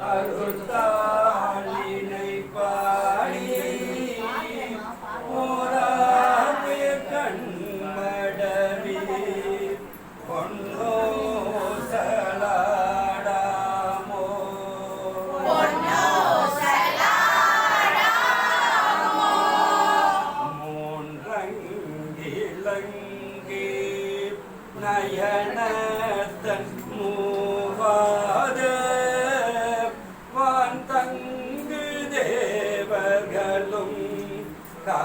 Arhutta தங்கு தேவர்களும் கா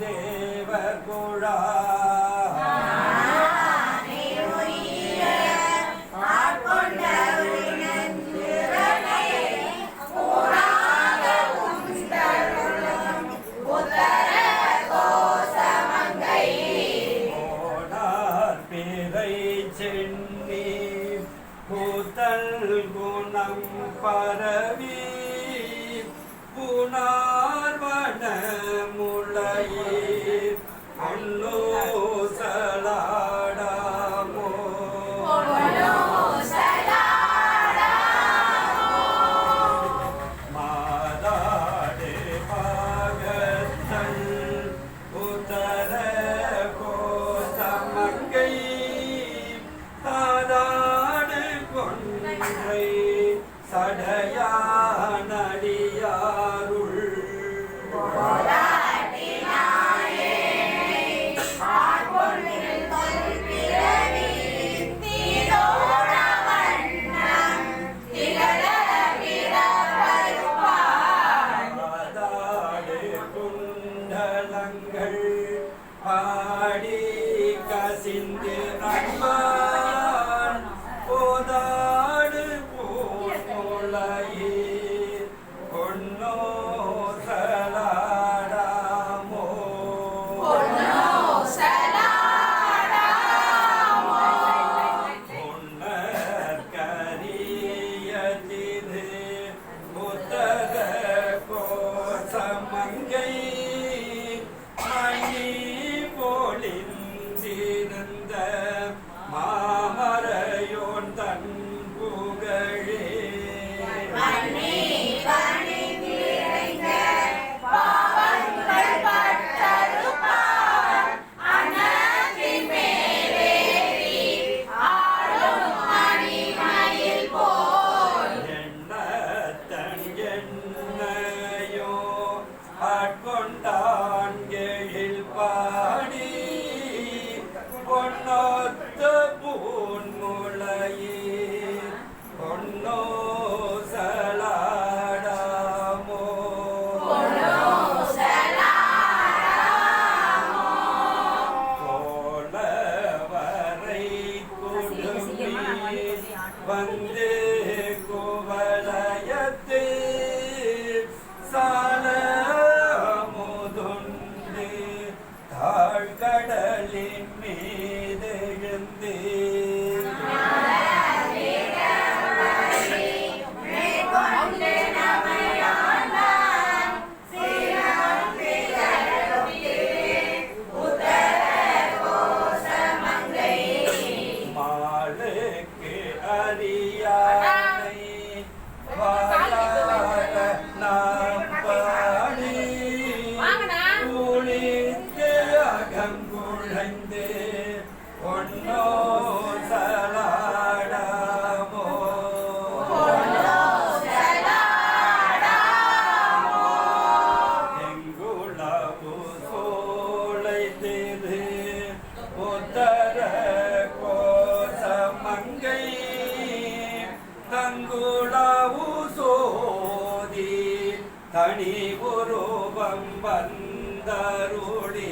தேவர் குழா in the. ಮುಂದೆ ಕೋ தனி உருவம் வந்தருளி.